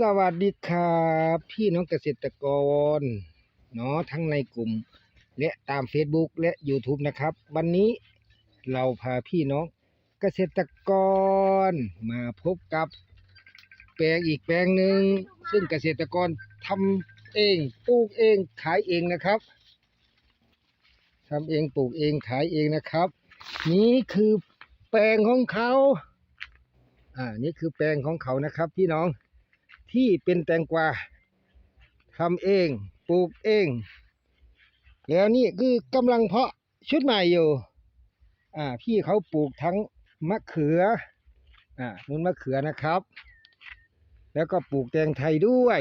สวัสดีครับพี่น้องเกษตรกรเนาะทั้งในกลุ่ม และตาม Facebook และ YouTube นะครับ วันนี้เราพาพี่น้องเกษตรกรมาพบกับ แปลงอีกแปลงหนึ่งซึ่งเกษตรกรทำเองปลูกเองขายเองนะครับทำเองปลูกเองขายเองนะครับ นี่คือแปลงของเขาอ่านี่คือแปลงของเขานะครับ พี่น้อง ที่เป็นแตงกวาทำเองปลูกเอง แล้วนี่คือกำลังเพาะชุดใหม่อยู่ อ่า พี่เขาปลูกทั้งมะเขือ อ่านุ่นมะเขือนะครับ แล้วก็ปลูกแตงไทยด้วย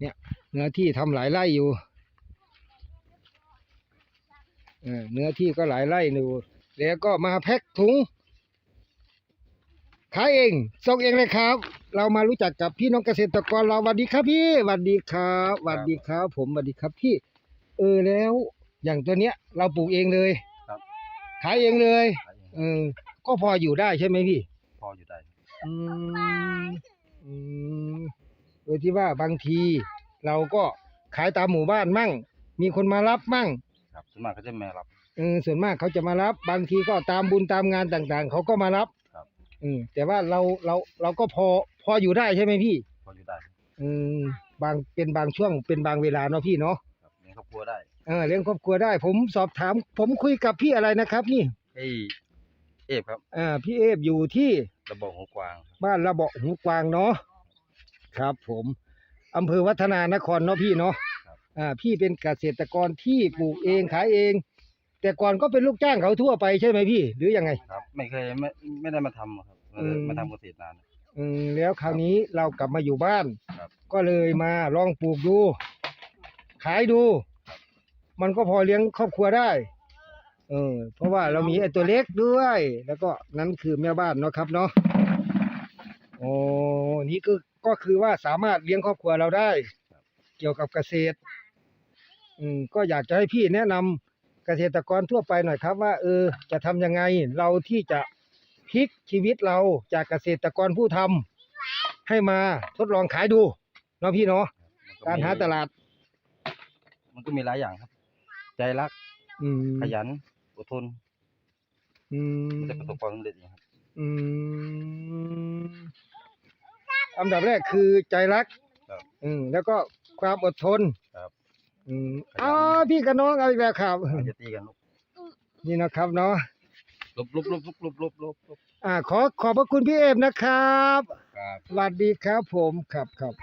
เนี่ยเนื้อที่ทำหลายไร่อยู่เนื้อที่ก็หลายไร่อยู่แล้วก็มาแพ็คถุงขายเองส่งเองเลยครับ เรามารู้จักกับพี่น้องเกษตรกรเราสวัสดีครับพี่สวัสดีครับสวัสดีครับ ผมสวัสดีครับพี่ เออแล้ว อย่างตัวเนี้ย เราปลูกเองเลยครับ ขายเองเลยขายเองเออก็พออยู่ได้ใช่ไหมพี่ พออยู่ได้ อืมอืมโดยที่ว่าบางที เราก็ขายตามหมู่บ้านมั่ง มีคนมารับมั่งครับส่วนมากเขาจะไม่รับ เออส่วนมากเขาจะมารับ บางทีก็ตามบุญตามงานต่างๆ เขาก็มารับครับ อืมแต่ว่าเราเราเราก็พอ พออยู่ได้ใช่ไหมพี่ พออยู่ได้อืมบางเป็นบางช่วงเป็นบางเวลาเนาะพี่เนาะครับเลี้ยงครอบครัวได้เออเลี้ยงครอบครัวได้ ผมสอบถาม ผมคุยกับพี่อะไรนะครับนี่ไอ้เอฟครับอ่าพี่เอฟอยู่ที่ระบบหูกวางครับบ้านระเบาะหูกวางเนาะครับ ผมอำเภอวัฒนานครเนาะพี่เนาะอ่าพี่เป็นเกษตรกรที่ปลูกเองขายเอง แต่ก่อนก็เป็นลูกจ้างเขาทั่วไปใช่ไหมพี่ หรือยังไง ครับ ไม่เคยไม่ไม่ได้มาทำครับไม่ได้อืม มาทำเกษตรนาน อืมแล้วคราวนี้เรากลับมาอยู่บ้าน ครับ ก็เลยมาลองปลูกดู ขายดู มันก็พอเลี้ยงครอบครัวได้ เออ เพราะว่าเรามีไอ้ตัวเล็กด้วย แล้วก็นั้นคือแม่บ้านเนาะครับเนาะโอ้นี่คือก็คือว่าสามารถเลี้ยงครอบครัวเราได้ เกี่ยวกับเกษตร อืมก็อยากจะให้พี่แนะนำเกษตรกรทั่วไปหน่อยครับ ว่าเออ จะทำยังไงเราที่จะ พลิกชีวิตเราจากเกษตรกรผู้ทำให้มาทดลองขายดูเนาะพี่เนาะครับการหาตลาด มันก็มีหลายอย่างครับ ใจรักอืมขยันอดทนอืมจะประสบความสำเร็จอย่างครับอืมอันดับแรกคือใจรักครับอืมแล้วก็ความอดทนครับอืมขยันอ๋อพี่กับน้องเอาอีกแล้วครับอาจจะตีกันลุกนี่นะครับเนาะ ลบลบลบลบลบลบลบลบอ่าขอขอบพระคุณพี่เอฟนะครับครับ สวัสดีครับผมครับครับ